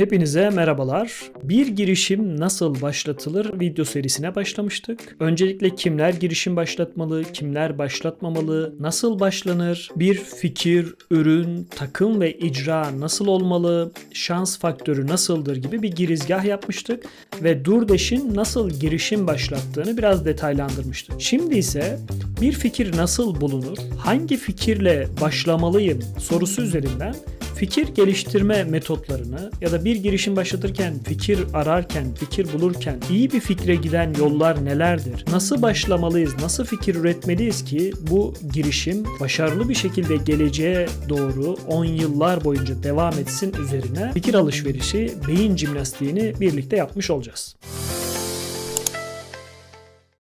Hepinize merhabalar. Bir girişim nasıl başlatılır video serisine başlamıştık. Öncelikle kimler girişim başlatmalı, kimler başlatmamalı, nasıl başlanır, bir fikir, ürün, takım ve icra nasıl olmalı, şans faktörü nasıldır gibi bir girizgah yapmıştık ve Durdeş'in nasıl girişim başlattığını biraz detaylandırmıştık. Şimdi ise bir fikir nasıl bulunur, hangi fikirle başlamalıyım sorusu üzerinden fikir geliştirme metotlarını ya da bir girişim başlatırken, fikir ararken, fikir bulurken iyi bir fikre giden yollar nelerdir? Nasıl başlamalıyız? Nasıl fikir üretmeliyiz ki bu girişim başarılı bir şekilde geleceğe doğru 10 yıllar boyunca devam etsin üzerine fikir alışverişi, beyin jimnastiğini birlikte yapmış olacağız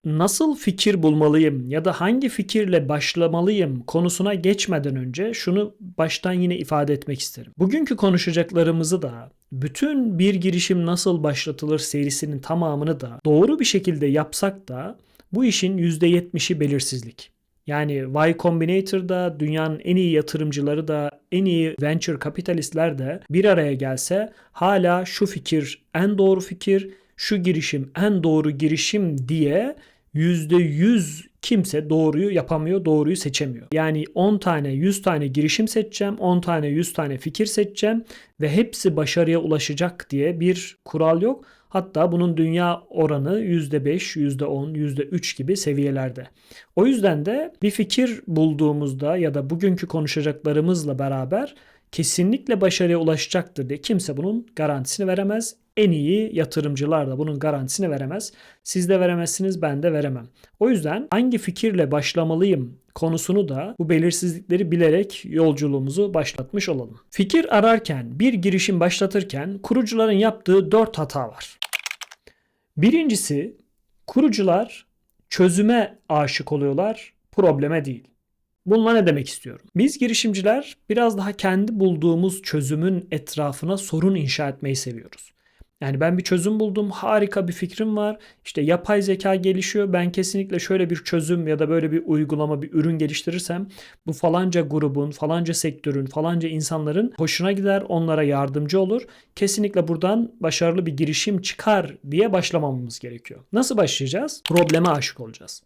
nasıl fikir bulmalıyım ya da hangi fikirle başlamalıyım konusuna geçmeden önce şunu baştan yine ifade etmek isterim. Bugünkü konuşacaklarımızı da bütün bir girişim nasıl başlatılır serisinin tamamını da doğru bir şekilde yapsak da bu işin %70'i belirsizlik. Yani Y Combinator'da dünyanın en iyi yatırımcıları da en iyi venture kapitalistler de bir araya gelse hala şu fikir en doğru fikir, şu girişim en doğru girişim diye %100 kimse doğruyu yapamıyor, doğruyu seçemiyor. Yani 10 tane, 100 tane girişim seçeceğim, 10 tane, 100 tane fikir seçeceğim ve hepsi başarıya ulaşacak diye bir kural yok. Hatta bunun dünya oranı %5, %10, %3 gibi seviyelerde. O yüzden de bir fikir bulduğumuzda ya da bugünkü konuşacaklarımızla beraber kesinlikle başarıya ulaşacaktır diye kimse bunun garantisini veremez en iyi yatırımcılar da bunun garantisini veremez. Siz de veremezsiniz, ben de veremem. O yüzden hangi fikirle başlamalıyım konusunu da bu belirsizlikleri bilerek yolculuğumuzu başlatmış olalım. Fikir ararken, bir girişim başlatırken kurucuların yaptığı dört hata var. Birincisi, kurucular çözüme aşık oluyorlar, probleme değil. Bununla ne demek istiyorum? Biz girişimciler biraz daha kendi bulduğumuz çözümün etrafına sorun inşa etmeyi seviyoruz. Yani ben bir çözüm buldum, harika bir fikrim var. İşte yapay zeka gelişiyor. Ben kesinlikle şöyle bir çözüm ya da böyle bir uygulama, bir ürün geliştirirsem bu falanca grubun, falanca sektörün, falanca insanların hoşuna gider, onlara yardımcı olur. Kesinlikle buradan başarılı bir girişim çıkar diye başlamamamız gerekiyor. Nasıl başlayacağız? Probleme aşık olacağız.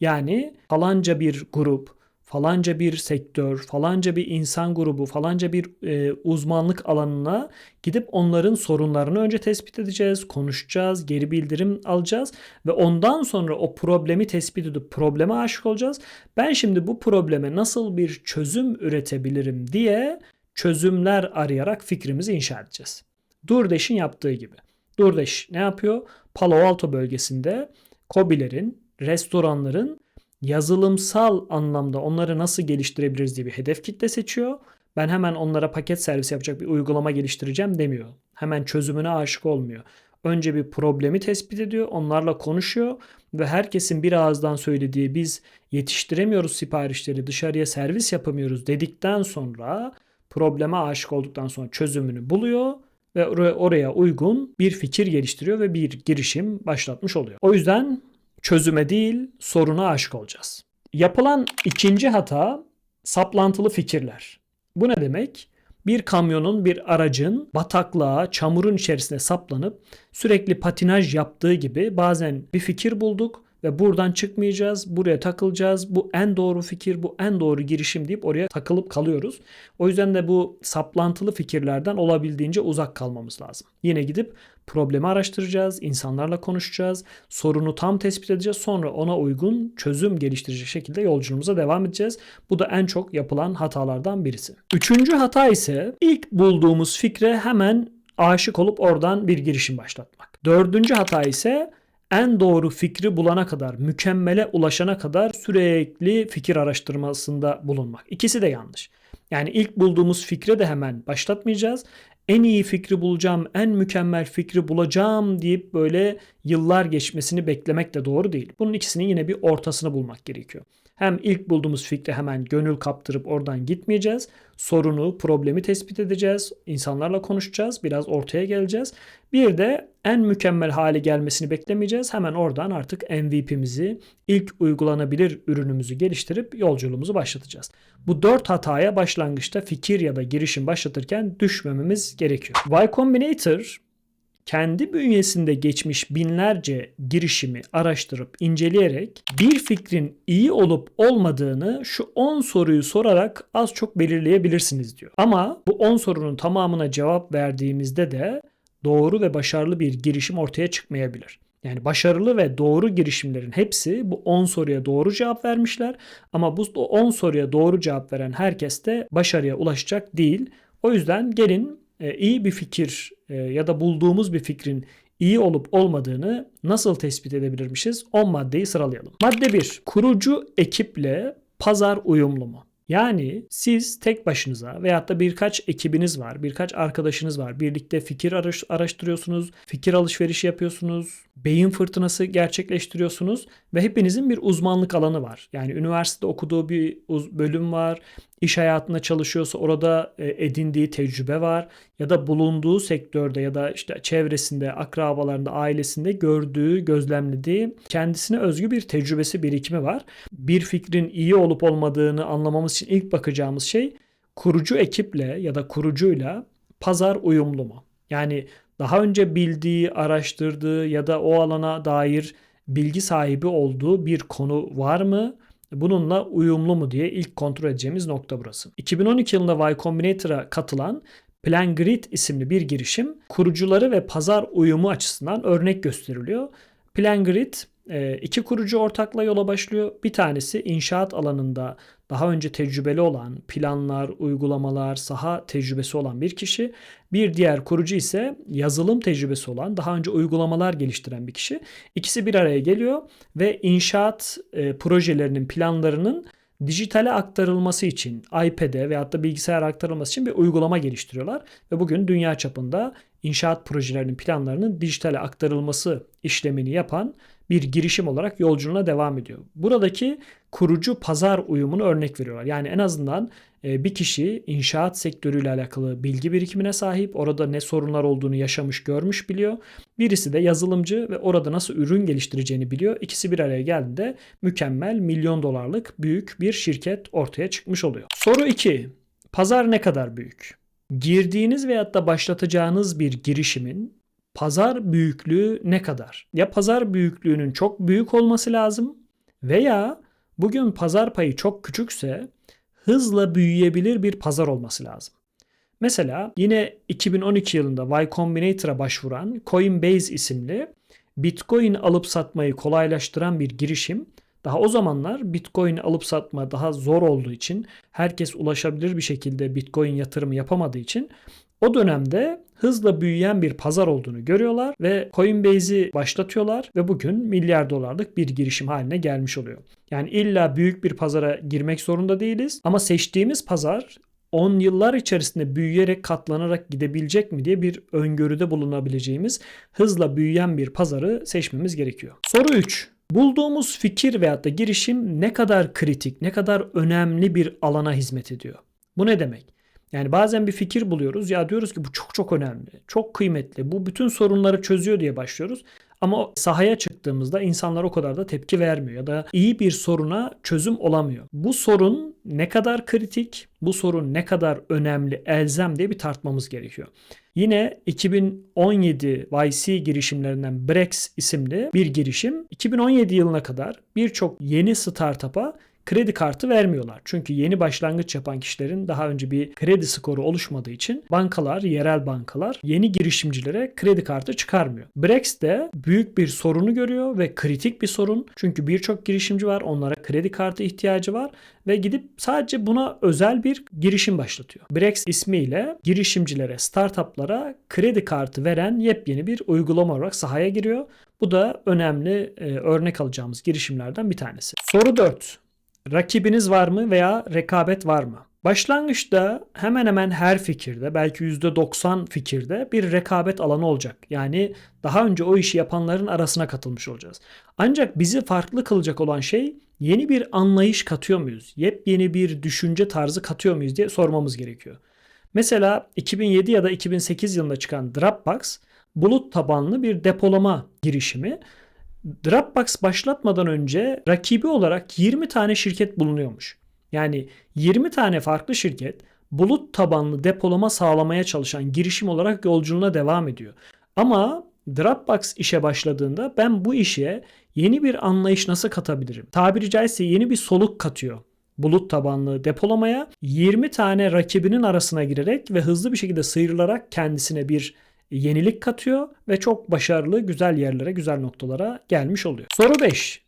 Yani falanca bir grup, falanca bir sektör, falanca bir insan grubu, falanca bir e, uzmanlık alanına gidip onların sorunlarını önce tespit edeceğiz, konuşacağız, geri bildirim alacağız ve ondan sonra o problemi tespit edip probleme aşık olacağız. Ben şimdi bu probleme nasıl bir çözüm üretebilirim diye çözümler arayarak fikrimizi inşa edeceğiz. Durdeş'in yaptığı gibi. Durdeş ne yapıyor? Palo Alto bölgesinde kobilerin, restoranların yazılımsal anlamda onları nasıl geliştirebiliriz diye bir hedef kitle seçiyor. Ben hemen onlara paket servis yapacak bir uygulama geliştireceğim demiyor. Hemen çözümüne aşık olmuyor. Önce bir problemi tespit ediyor, onlarla konuşuyor ve herkesin bir ağızdan söylediği biz yetiştiremiyoruz siparişleri, dışarıya servis yapamıyoruz dedikten sonra probleme aşık olduktan sonra çözümünü buluyor ve oraya uygun bir fikir geliştiriyor ve bir girişim başlatmış oluyor. O yüzden çözüme değil soruna aşık olacağız. Yapılan ikinci hata saplantılı fikirler. Bu ne demek? Bir kamyonun, bir aracın bataklığa, çamurun içerisine saplanıp sürekli patinaj yaptığı gibi bazen bir fikir bulduk ve buradan çıkmayacağız. Buraya takılacağız. Bu en doğru fikir, bu en doğru girişim deyip oraya takılıp kalıyoruz. O yüzden de bu saplantılı fikirlerden olabildiğince uzak kalmamız lazım. Yine gidip problemi araştıracağız, insanlarla konuşacağız, sorunu tam tespit edeceğiz. Sonra ona uygun çözüm geliştirecek şekilde yolculuğumuza devam edeceğiz. Bu da en çok yapılan hatalardan birisi. Üçüncü hata ise ilk bulduğumuz fikre hemen aşık olup oradan bir girişim başlatmak. Dördüncü hata ise en doğru fikri bulana kadar, mükemmele ulaşana kadar sürekli fikir araştırmasında bulunmak. İkisi de yanlış. Yani ilk bulduğumuz fikre de hemen başlatmayacağız. En iyi fikri bulacağım, en mükemmel fikri bulacağım deyip böyle yıllar geçmesini beklemek de doğru değil. Bunun ikisinin yine bir ortasını bulmak gerekiyor. Hem ilk bulduğumuz fikre hemen gönül kaptırıp oradan gitmeyeceğiz. Sorunu, problemi tespit edeceğiz. insanlarla konuşacağız. Biraz ortaya geleceğiz. Bir de en mükemmel hale gelmesini beklemeyeceğiz. Hemen oradan artık MVP'mizi, ilk uygulanabilir ürünümüzü geliştirip yolculuğumuzu başlatacağız. Bu dört hataya başlangıçta fikir ya da girişim başlatırken düşmememiz gerekiyor. Y Combinator kendi bünyesinde geçmiş binlerce girişimi araştırıp inceleyerek bir fikrin iyi olup olmadığını şu 10 soruyu sorarak az çok belirleyebilirsiniz diyor. Ama bu 10 sorunun tamamına cevap verdiğimizde de doğru ve başarılı bir girişim ortaya çıkmayabilir. Yani başarılı ve doğru girişimlerin hepsi bu 10 soruya doğru cevap vermişler ama bu 10 soruya doğru cevap veren herkes de başarıya ulaşacak değil. O yüzden gelin e, iyi bir fikir e, ya da bulduğumuz bir fikrin iyi olup olmadığını nasıl tespit edebilirmişiz? 10 maddeyi sıralayalım. Madde 1. Kurucu ekiple pazar uyumlu mu? Yani siz tek başınıza veyahut da birkaç ekibiniz var, birkaç arkadaşınız var. Birlikte fikir araştırıyorsunuz, fikir alışverişi yapıyorsunuz, beyin fırtınası gerçekleştiriyorsunuz ve hepinizin bir uzmanlık alanı var. Yani üniversitede okuduğu bir bölüm var, iş hayatında çalışıyorsa orada e, edindiği tecrübe var ya da bulunduğu sektörde ya da işte çevresinde, akrabalarında, ailesinde gördüğü, gözlemlediği kendisine özgü bir tecrübesi, birikimi var. Bir fikrin iyi olup olmadığını anlamamız için ilk bakacağımız şey kurucu ekiple ya da kurucuyla pazar uyumlu mu? Yani daha önce bildiği, araştırdığı ya da o alana dair bilgi sahibi olduğu bir konu var mı? Bununla uyumlu mu diye ilk kontrol edeceğimiz nokta burası. 2012 yılında Y Combinator'a katılan PlanGrid isimli bir girişim kurucuları ve pazar uyumu açısından örnek gösteriliyor. PlanGrid e, iki kurucu ortakla yola başlıyor. Bir tanesi inşaat alanında daha önce tecrübeli olan, planlar, uygulamalar, saha tecrübesi olan bir kişi. Bir diğer kurucu ise yazılım tecrübesi olan, daha önce uygulamalar geliştiren bir kişi. İkisi bir araya geliyor ve inşaat e, projelerinin planlarının dijitale aktarılması için iPad'e veyahut da bilgisayara aktarılması için bir uygulama geliştiriyorlar. Ve bugün dünya çapında inşaat projelerinin planlarının dijitale aktarılması işlemini yapan bir girişim olarak yolculuğuna devam ediyor. Buradaki kurucu pazar uyumunu örnek veriyorlar. Yani en azından e, bir kişi inşaat sektörüyle alakalı bilgi birikimine sahip, orada ne sorunlar olduğunu yaşamış, görmüş biliyor. Birisi de yazılımcı ve orada nasıl ürün geliştireceğini biliyor. İkisi bir araya geldiğinde mükemmel milyon dolarlık büyük bir şirket ortaya çıkmış oluyor. Soru 2. Pazar ne kadar büyük? Girdiğiniz veyahut da başlatacağınız bir girişimin pazar büyüklüğü ne kadar? Ya pazar büyüklüğünün çok büyük olması lazım veya bugün pazar payı çok küçükse hızla büyüyebilir bir pazar olması lazım. Mesela yine 2012 yılında Y Combinator'a başvuran Coinbase isimli Bitcoin alıp satmayı kolaylaştıran bir girişim daha o zamanlar Bitcoin alıp satma daha zor olduğu için herkes ulaşabilir bir şekilde Bitcoin yatırımı yapamadığı için o dönemde hızla büyüyen bir pazar olduğunu görüyorlar ve Coinbase'i başlatıyorlar ve bugün milyar dolarlık bir girişim haline gelmiş oluyor. Yani illa büyük bir pazara girmek zorunda değiliz ama seçtiğimiz pazar 10 yıllar içerisinde büyüyerek katlanarak gidebilecek mi diye bir öngörüde bulunabileceğimiz hızla büyüyen bir pazarı seçmemiz gerekiyor. Soru 3. Bulduğumuz fikir veyahut da girişim ne kadar kritik, ne kadar önemli bir alana hizmet ediyor? Bu ne demek? Yani bazen bir fikir buluyoruz. Ya diyoruz ki bu çok çok önemli, çok kıymetli. Bu bütün sorunları çözüyor diye başlıyoruz. Ama sahaya çıktığımızda insanlar o kadar da tepki vermiyor ya da iyi bir soruna çözüm olamıyor. Bu sorun ne kadar kritik, bu sorun ne kadar önemli, elzem diye bir tartmamız gerekiyor. Yine 2017 YC girişimlerinden Brex isimli bir girişim 2017 yılına kadar birçok yeni startup'a kredi kartı vermiyorlar. Çünkü yeni başlangıç yapan kişilerin daha önce bir kredi skoru oluşmadığı için bankalar, yerel bankalar yeni girişimcilere kredi kartı çıkarmıyor. Brex de büyük bir sorunu görüyor ve kritik bir sorun. Çünkü birçok girişimci var. Onlara kredi kartı ihtiyacı var ve gidip sadece buna özel bir girişim başlatıyor. Brex ismiyle girişimcilere, startuplara kredi kartı veren yepyeni bir uygulama olarak sahaya giriyor. Bu da önemli e, örnek alacağımız girişimlerden bir tanesi. Soru 4. Rakibiniz var mı veya rekabet var mı? Başlangıçta hemen hemen her fikirde belki %90 fikirde bir rekabet alanı olacak. Yani daha önce o işi yapanların arasına katılmış olacağız. Ancak bizi farklı kılacak olan şey yeni bir anlayış katıyor muyuz? Yepyeni bir düşünce tarzı katıyor muyuz diye sormamız gerekiyor. Mesela 2007 ya da 2008 yılında çıkan Dropbox bulut tabanlı bir depolama girişimi. Dropbox başlatmadan önce rakibi olarak 20 tane şirket bulunuyormuş. Yani 20 tane farklı şirket bulut tabanlı depolama sağlamaya çalışan girişim olarak yolculuğuna devam ediyor. Ama Dropbox işe başladığında ben bu işe yeni bir anlayış nasıl katabilirim? Tabiri caizse yeni bir soluk katıyor bulut tabanlı depolamaya 20 tane rakibinin arasına girerek ve hızlı bir şekilde sıyrılarak kendisine bir yenilik katıyor ve çok başarılı güzel yerlere, güzel noktalara gelmiş oluyor. Soru 5.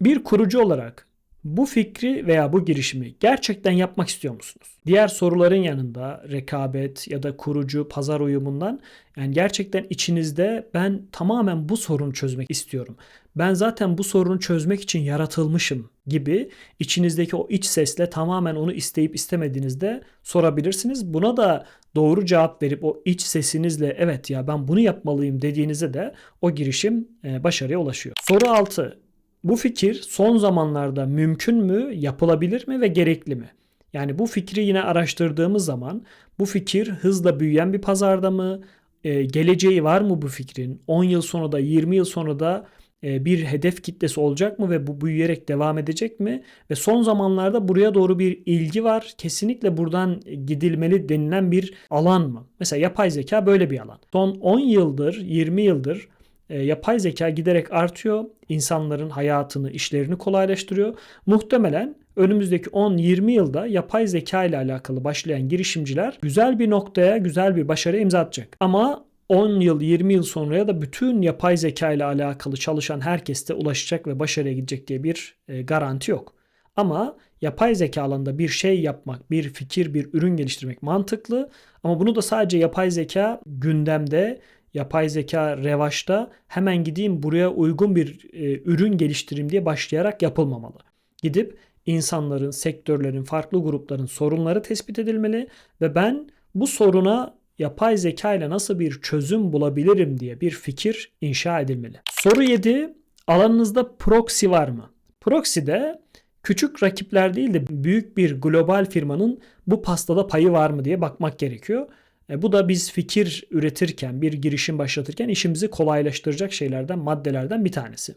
Bir kurucu olarak bu fikri veya bu girişimi gerçekten yapmak istiyor musunuz? Diğer soruların yanında rekabet ya da kurucu pazar uyumundan yani gerçekten içinizde ben tamamen bu sorunu çözmek istiyorum. Ben zaten bu sorunu çözmek için yaratılmışım gibi içinizdeki o iç sesle tamamen onu isteyip istemediğinizde sorabilirsiniz. Buna da doğru cevap verip o iç sesinizle evet ya ben bunu yapmalıyım dediğinizde de o girişim e, başarıya ulaşıyor. Soru 6. Bu fikir son zamanlarda mümkün mü, yapılabilir mi ve gerekli mi? Yani bu fikri yine araştırdığımız zaman bu fikir hızla büyüyen bir pazarda mı? Ee, geleceği var mı bu fikrin? 10 yıl sonra da 20 yıl sonra da bir hedef kitlesi olacak mı ve bu büyüyerek devam edecek mi? Ve son zamanlarda buraya doğru bir ilgi var. Kesinlikle buradan gidilmeli denilen bir alan mı? Mesela yapay zeka böyle bir alan. Son 10 yıldır, 20 yıldır e, yapay zeka giderek artıyor. İnsanların hayatını, işlerini kolaylaştırıyor. Muhtemelen önümüzdeki 10-20 yılda yapay zeka ile alakalı başlayan girişimciler güzel bir noktaya, güzel bir başarı imza atacak. Ama 10 yıl 20 yıl sonraya da bütün yapay zeka ile alakalı çalışan herkes ulaşacak ve başarıya gidecek diye bir e, garanti yok. Ama yapay zeka alanında bir şey yapmak, bir fikir, bir ürün geliştirmek mantıklı. Ama bunu da sadece yapay zeka gündemde yapay zeka revaçta hemen gideyim buraya uygun bir e, ürün geliştireyim diye başlayarak yapılmamalı. Gidip insanların, sektörlerin, farklı grupların sorunları tespit edilmeli ve ben bu soruna yapay zeka ile nasıl bir çözüm bulabilirim diye bir fikir inşa edilmeli. Soru 7. Alanınızda proxy var mı? Proxy de küçük rakipler değil de büyük bir global firmanın bu pastada payı var mı diye bakmak gerekiyor. E, bu da biz fikir üretirken, bir girişim başlatırken işimizi kolaylaştıracak şeylerden, maddelerden bir tanesi.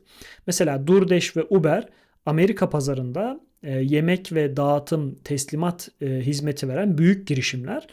Mesela DoorDash ve Uber Amerika pazarında e, yemek ve dağıtım, teslimat e, hizmeti veren büyük girişimler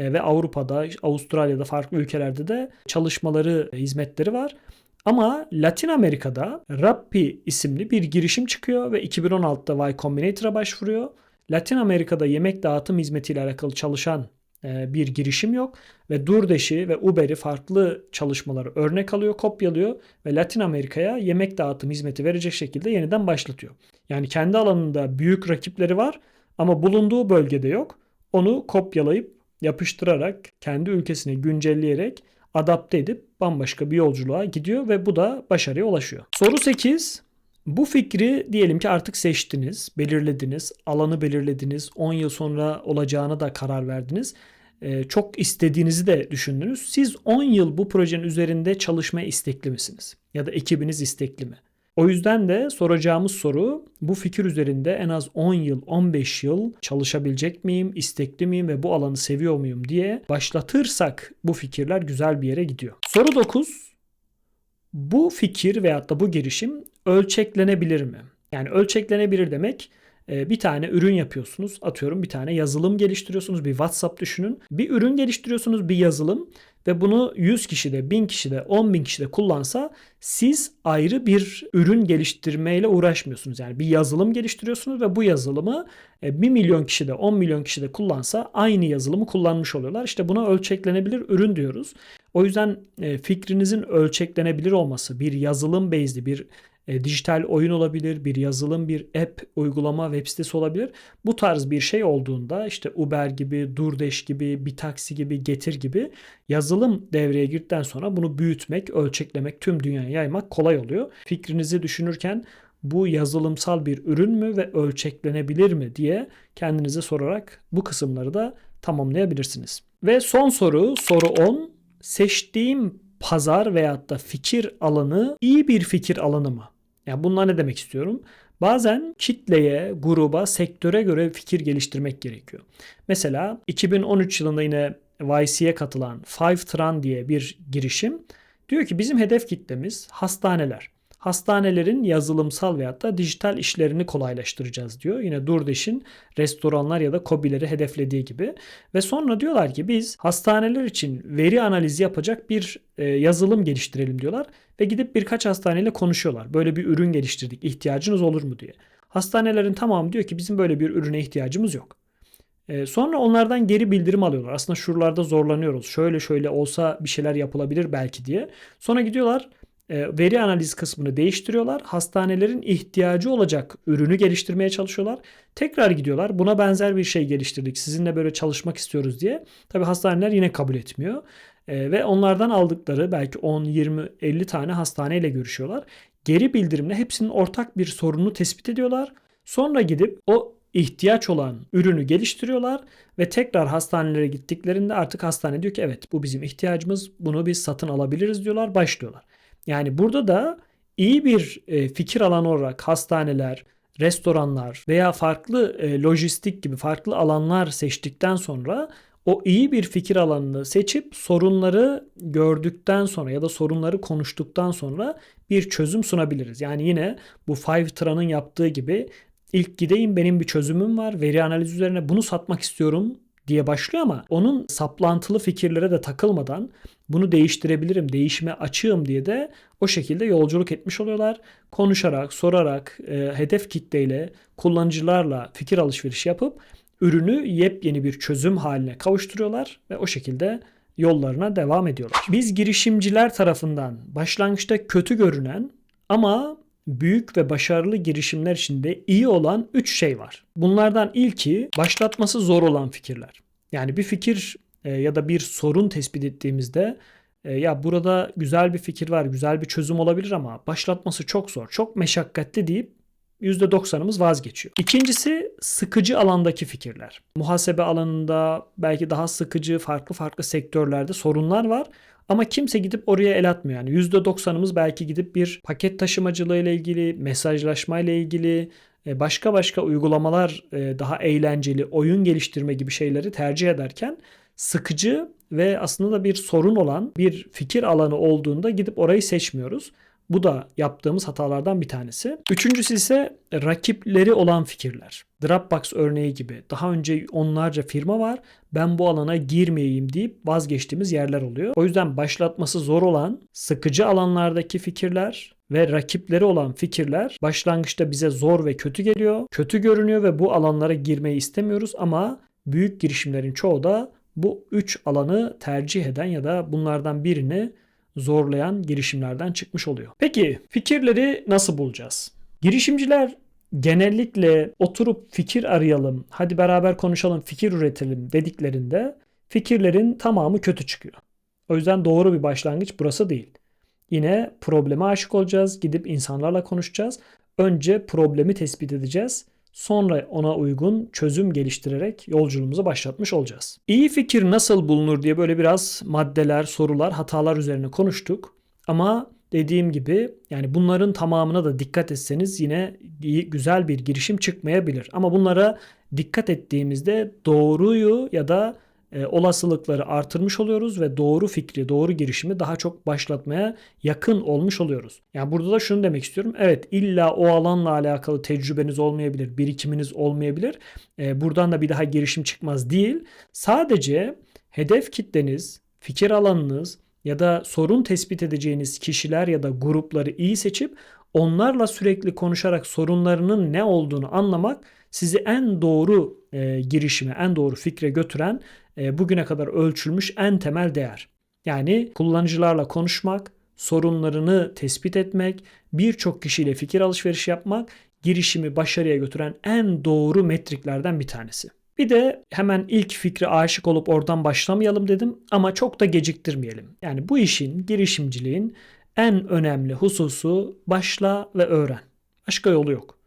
ve Avrupa'da, Avustralya'da farklı ülkelerde de çalışmaları, hizmetleri var. Ama Latin Amerika'da Rappi isimli bir girişim çıkıyor ve 2016'da Y Combinator'a başvuruyor. Latin Amerika'da yemek dağıtım hizmetiyle alakalı çalışan e, bir girişim yok ve DoorDash'i ve Uber'i farklı çalışmaları örnek alıyor, kopyalıyor ve Latin Amerika'ya yemek dağıtım hizmeti verecek şekilde yeniden başlatıyor. Yani kendi alanında büyük rakipleri var ama bulunduğu bölgede yok. Onu kopyalayıp yapıştırarak kendi ülkesine güncelleyerek adapte edip bambaşka bir yolculuğa gidiyor ve bu da başarıya ulaşıyor. Soru 8. Bu fikri diyelim ki artık seçtiniz, belirlediniz, alanı belirlediniz, 10 yıl sonra olacağına da karar verdiniz. Ee, çok istediğinizi de düşündünüz. Siz 10 yıl bu projenin üzerinde çalışmaya istekli misiniz? Ya da ekibiniz istekli mi? O yüzden de soracağımız soru bu fikir üzerinde en az 10 yıl, 15 yıl çalışabilecek miyim, istekli miyim ve bu alanı seviyor muyum diye başlatırsak bu fikirler güzel bir yere gidiyor. Soru 9. Bu fikir veyahut da bu girişim ölçeklenebilir mi? Yani ölçeklenebilir demek bir tane ürün yapıyorsunuz. Atıyorum bir tane yazılım geliştiriyorsunuz. Bir WhatsApp düşünün. Bir ürün geliştiriyorsunuz bir yazılım ve bunu 100 kişi de 1000 kişi de 10 bin kişi de kullansa siz ayrı bir ürün geliştirmeyle uğraşmıyorsunuz. Yani bir yazılım geliştiriyorsunuz ve bu yazılımı 1 e, milyon kişi de 10 milyon kişi de kullansa aynı yazılımı kullanmış oluyorlar. İşte buna ölçeklenebilir ürün diyoruz. O yüzden e, fikrinizin ölçeklenebilir olması, bir yazılım based'i, bir e, dijital oyun olabilir, bir yazılım, bir app, uygulama, web sitesi olabilir. Bu tarz bir şey olduğunda işte Uber gibi, DoorDash gibi, bir taksi gibi, Getir gibi yazılım devreye girdikten sonra bunu büyütmek, ölçeklemek, tüm dünyaya yaymak kolay oluyor. Fikrinizi düşünürken bu yazılımsal bir ürün mü ve ölçeklenebilir mi diye kendinize sorarak bu kısımları da tamamlayabilirsiniz. Ve son soru, soru 10. Seçtiğim pazar veyahut da fikir alanı iyi bir fikir alanı mı? Yani bunlar ne demek istiyorum? Bazen kitleye, gruba, sektöre göre fikir geliştirmek gerekiyor. Mesela 2013 yılında yine YC'ye katılan Five Tran diye bir girişim Diyor ki bizim hedef kitlemiz hastaneler. Hastanelerin yazılımsal veyahut da dijital işlerini kolaylaştıracağız diyor. Yine DoorDash'in restoranlar ya da kobileri hedeflediği gibi. Ve sonra diyorlar ki biz hastaneler için veri analizi yapacak bir e, yazılım geliştirelim diyorlar. Ve gidip birkaç hastaneyle konuşuyorlar. Böyle bir ürün geliştirdik ihtiyacınız olur mu diye. Hastanelerin tamamı diyor ki bizim böyle bir ürüne ihtiyacımız yok. E, sonra onlardan geri bildirim alıyorlar. Aslında şuralarda zorlanıyoruz. Şöyle şöyle olsa bir şeyler yapılabilir belki diye. Sonra gidiyorlar veri analiz kısmını değiştiriyorlar. Hastanelerin ihtiyacı olacak ürünü geliştirmeye çalışıyorlar. Tekrar gidiyorlar. Buna benzer bir şey geliştirdik. Sizinle böyle çalışmak istiyoruz diye. Tabi hastaneler yine kabul etmiyor. E, ve onlardan aldıkları belki 10, 20, 50 tane hastaneyle görüşüyorlar. Geri bildirimle hepsinin ortak bir sorunu tespit ediyorlar. Sonra gidip o ihtiyaç olan ürünü geliştiriyorlar ve tekrar hastanelere gittiklerinde artık hastane diyor ki evet bu bizim ihtiyacımız bunu biz satın alabiliriz diyorlar başlıyorlar. Yani burada da iyi bir e, fikir alanı olarak hastaneler, restoranlar veya farklı e, lojistik gibi farklı alanlar seçtikten sonra o iyi bir fikir alanını seçip sorunları gördükten sonra ya da sorunları konuştuktan sonra bir çözüm sunabiliriz. Yani yine bu Five Tran'ın yaptığı gibi ilk gideyim benim bir çözümüm var. Veri analiz üzerine bunu satmak istiyorum diye başlıyor ama onun saplantılı fikirlere de takılmadan bunu değiştirebilirim, değişime açığım diye de o şekilde yolculuk etmiş oluyorlar. Konuşarak, sorarak, e, hedef kitleyle, kullanıcılarla fikir alışverişi yapıp ürünü yepyeni bir çözüm haline kavuşturuyorlar ve o şekilde yollarına devam ediyorlar. Biz girişimciler tarafından başlangıçta kötü görünen ama büyük ve başarılı girişimler içinde iyi olan 3 şey var. Bunlardan ilki başlatması zor olan fikirler. Yani bir fikir e, ya da bir sorun tespit ettiğimizde e, ya burada güzel bir fikir var, güzel bir çözüm olabilir ama başlatması çok zor, çok meşakkatli deyip %90'ımız vazgeçiyor. İkincisi sıkıcı alandaki fikirler. Muhasebe alanında belki daha sıkıcı farklı farklı sektörlerde sorunlar var. Ama kimse gidip oraya el atmıyor. Yani %90'ımız belki gidip bir paket taşımacılığı ile ilgili, mesajlaşma ile ilgili, e, başka başka uygulamalar e, daha eğlenceli, oyun geliştirme gibi şeyleri tercih ederken sıkıcı ve aslında da bir sorun olan bir fikir alanı olduğunda gidip orayı seçmiyoruz. Bu da yaptığımız hatalardan bir tanesi. Üçüncüsü ise rakipleri olan fikirler. Dropbox örneği gibi daha önce onlarca firma var ben bu alana girmeyeyim deyip vazgeçtiğimiz yerler oluyor. O yüzden başlatması zor olan sıkıcı alanlardaki fikirler ve rakipleri olan fikirler başlangıçta bize zor ve kötü geliyor. Kötü görünüyor ve bu alanlara girmeyi istemiyoruz ama büyük girişimlerin çoğu da bu üç alanı tercih eden ya da bunlardan birini zorlayan girişimlerden çıkmış oluyor. Peki fikirleri nasıl bulacağız? Girişimciler genellikle oturup fikir arayalım, hadi beraber konuşalım, fikir üretelim dediklerinde fikirlerin tamamı kötü çıkıyor. O yüzden doğru bir başlangıç burası değil. Yine probleme aşık olacağız, gidip insanlarla konuşacağız. Önce problemi tespit edeceğiz. Sonra ona uygun çözüm geliştirerek yolculuğumuzu başlatmış olacağız. İyi fikir nasıl bulunur diye böyle biraz maddeler, sorular, hatalar üzerine konuştuk. Ama dediğim gibi yani bunların tamamına da dikkat etseniz yine iyi, güzel bir girişim çıkmayabilir. Ama bunlara dikkat ettiğimizde doğruyu ya da e, olasılıkları artırmış oluyoruz ve doğru fikri, doğru girişimi daha çok başlatmaya yakın olmuş oluyoruz. Yani burada da şunu demek istiyorum. Evet illa o alanla alakalı tecrübeniz olmayabilir, birikiminiz olmayabilir. E, buradan da bir daha girişim çıkmaz değil. Sadece hedef kitleniz, fikir alanınız ya da sorun tespit edeceğiniz kişiler ya da grupları iyi seçip onlarla sürekli konuşarak sorunlarının ne olduğunu anlamak sizi en doğru e, girişime, en doğru fikre götüren bugüne kadar ölçülmüş en temel değer. Yani kullanıcılarla konuşmak, sorunlarını tespit etmek, birçok kişiyle fikir alışverişi yapmak girişimi başarıya götüren en doğru metriklerden bir tanesi. Bir de hemen ilk fikre aşık olup oradan başlamayalım dedim ama çok da geciktirmeyelim. Yani bu işin girişimciliğin en önemli hususu başla ve öğren. Başka yolu yok.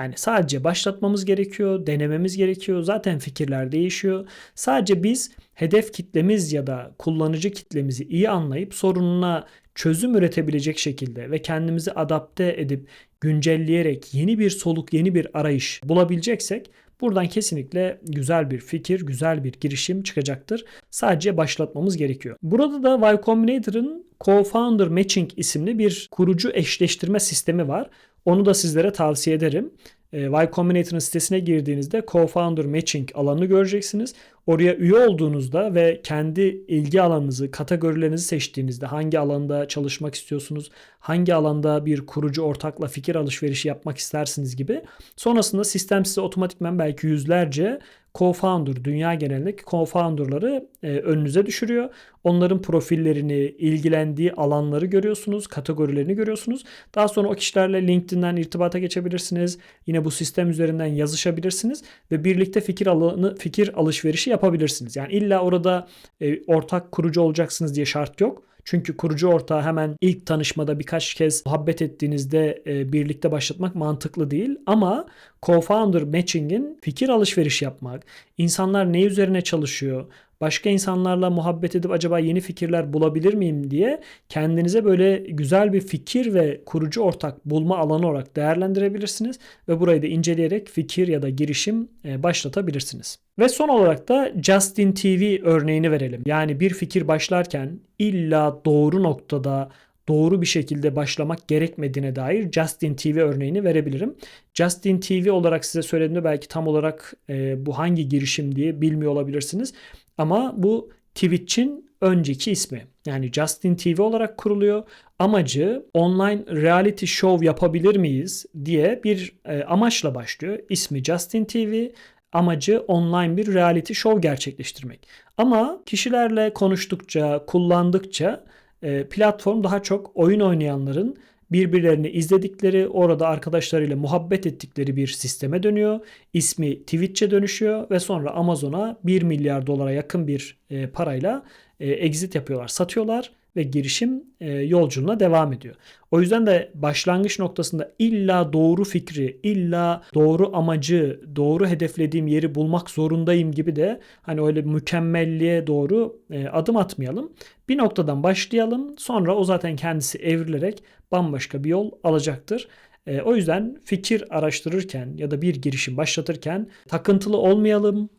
Yani sadece başlatmamız gerekiyor, denememiz gerekiyor. Zaten fikirler değişiyor. Sadece biz hedef kitlemiz ya da kullanıcı kitlemizi iyi anlayıp sorununa çözüm üretebilecek şekilde ve kendimizi adapte edip güncelleyerek yeni bir soluk, yeni bir arayış bulabileceksek Buradan kesinlikle güzel bir fikir, güzel bir girişim çıkacaktır. Sadece başlatmamız gerekiyor. Burada da Y Combinator'ın Co-Founder Matching isimli bir kurucu eşleştirme sistemi var. Onu da sizlere tavsiye ederim. E, Y Combinator'ın sitesine girdiğinizde Co-Founder Matching alanını göreceksiniz. Oraya üye olduğunuzda ve kendi ilgi alanınızı, kategorilerinizi seçtiğinizde hangi alanda çalışmak istiyorsunuz, hangi alanda bir kurucu ortakla fikir alışverişi yapmak istersiniz gibi. Sonrasında sistem size otomatikmen belki yüzlerce co-founder, dünya genelindeki co-founder'ları e, önünüze düşürüyor. Onların profillerini, ilgilendiği alanları görüyorsunuz, kategorilerini görüyorsunuz. Daha sonra o kişilerle LinkedIn'den irtibata geçebilirsiniz. Yine bu sistem üzerinden yazışabilirsiniz ve birlikte fikir alanı, fikir alışverişi yapabilirsiniz. Yani illa orada e, ortak kurucu olacaksınız diye şart yok. Çünkü kurucu ortağı hemen ilk tanışmada birkaç kez muhabbet ettiğinizde e, birlikte başlatmak mantıklı değil. Ama co-founder matching'in fikir alışveriş yapmak, insanlar ne üzerine çalışıyor, başka insanlarla muhabbet edip acaba yeni fikirler bulabilir miyim diye kendinize böyle güzel bir fikir ve kurucu ortak bulma alanı olarak değerlendirebilirsiniz ve burayı da inceleyerek fikir ya da girişim e, başlatabilirsiniz. Ve son olarak da Justin TV örneğini verelim. Yani bir fikir başlarken illa doğru noktada doğru bir şekilde başlamak gerekmediğine dair Justin TV örneğini verebilirim. Justin TV olarak size söylediğimde belki tam olarak e, bu hangi girişim diye bilmiyor olabilirsiniz. Ama bu Twitch'in önceki ismi. Yani Justin TV olarak kuruluyor. Amacı online reality show yapabilir miyiz diye bir e, amaçla başlıyor. İsmi Justin TV amacı online bir reality show gerçekleştirmek. Ama kişilerle konuştukça, kullandıkça e, platform daha çok oyun oynayanların birbirlerini izledikleri, orada arkadaşlarıyla muhabbet ettikleri bir sisteme dönüyor. İsmi Twitch'e dönüşüyor ve sonra Amazon'a 1 milyar dolara yakın bir e, parayla e, exit yapıyorlar, satıyorlar ve girişim e, yolculuğuna devam ediyor. O yüzden de başlangıç noktasında illa doğru fikri, illa doğru amacı, doğru hedeflediğim yeri bulmak zorundayım gibi de hani öyle mükemmelliğe doğru e, adım atmayalım. Bir noktadan başlayalım. Sonra o zaten kendisi evrilerek bambaşka bir yol alacaktır. E, o yüzden fikir araştırırken ya da bir girişim başlatırken takıntılı olmayalım,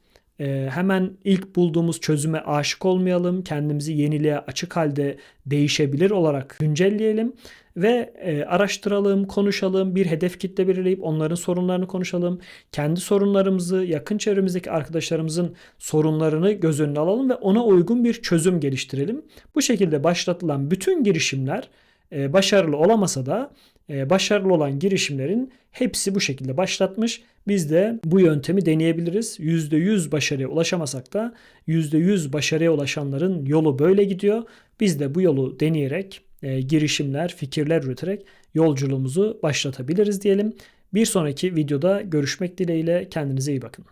ee, hemen ilk bulduğumuz çözüme aşık olmayalım. Kendimizi yeniliğe açık halde değişebilir olarak güncelleyelim ve e, araştıralım, konuşalım, bir hedef kitle belirleyip onların sorunlarını konuşalım. Kendi sorunlarımızı, yakın çevremizdeki arkadaşlarımızın sorunlarını göz önüne alalım ve ona uygun bir çözüm geliştirelim. Bu şekilde başlatılan bütün girişimler e, başarılı olamasa da başarılı olan girişimlerin hepsi bu şekilde başlatmış. Biz de bu yöntemi deneyebiliriz. %100 başarıya ulaşamasak da %100 başarıya ulaşanların yolu böyle gidiyor. Biz de bu yolu deneyerek e, girişimler, fikirler üreterek yolculuğumuzu başlatabiliriz diyelim. Bir sonraki videoda görüşmek dileğiyle kendinize iyi bakın.